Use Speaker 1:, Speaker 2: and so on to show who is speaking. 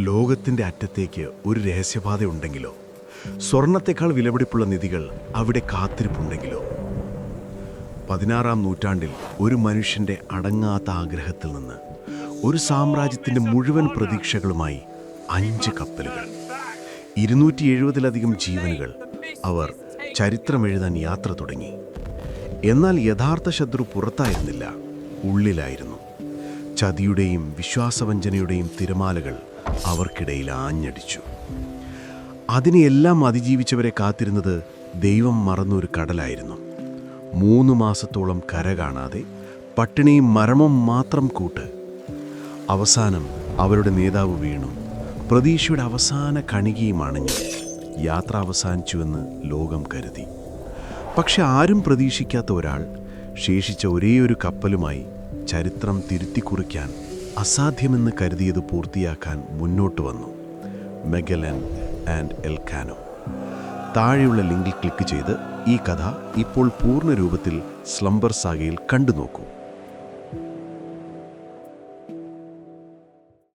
Speaker 1: ലോകത്തിന്റെ അറ്റത്തേക്ക് ഒരു രഹസ്യപാത ഉണ്ടെങ്കിലോ? സ്വർണത്തെക്കാൾ വിലപിടിപ്പുള്ള നിധികൾ അവിടെ കാത്തിരിപ്പുണ്ടെങ്കിലോ? പതിനാറാം നൂറ്റാണ്ടിൽ ഒരു മനുഷ്യന്റെ അടങ്ങാത്ത ആഗ്രഹത്തിൽ നിന്ന് ഒരു സാമ്രാജ്യത്തിന്റെ മുഴുവൻ പ്രതീക്ഷകളുമായി അഞ്ച് കപ്പലുകൾ. ഇരുന്നൂറ്റി എഴുപതിലധികം ജീവനുകൾ അവർ ചരിത്രമെഴുതാൻ യാത്ര തുടങ്ങി. എന്നാൽ യഥാർത്ഥ ശത്രു പുറത്തായിരുന്നില്ല ഉള്ളിലായിരുന്നു. ചതിയുടെയും വിശ്വാസവഞ്ചനയുടെയും തിരമാലകൾ അവർക്കിടയിൽ ആഞ്ഞടിച്ചു. അതിനെയെല്ലാം അതിജീവിച്ചവരെ കാത്തിരുന്നത് ദൈവം മറന്നൊരു കടലായിരുന്നു. മൂന്ന് മാസത്തോളം കര കാണാതെ പട്ടിണിയും മരമും മാത്രം കൂട്ട് അവസാനം അവരുടെ നേതാവ് വീണു. പ്രതീക്ഷയുടെ അവസാന കണികയും അണിഞ്ഞു. യാത്ര അവസാനിച്ചുവെന്ന് ലോകം കരുതി. പക്ഷെ ആരും പ്രതീക്ഷിക്കാത്ത ഒരാൾ ശേഷിച്ച ഒരേയൊരു കപ്പലുമായി ചരിത്രം തിരുത്തി കുറിക്കാൻ അസാധ്യമെന്ന് കരുതിയത് പൂർത്തിയാക്കാൻ മുന്നോട്ട് വന്നു. Magellan and Elcano. താഴെയുള്ള ലിങ്കിൽ ക്ലിക്ക് ചെയ്ത് ഈ കഥ ഇപ്പോൾ പൂർണ രൂപത്തിൽ സ്ലംബർ സാഗയിൽ കണ്ടു നോക്കൂ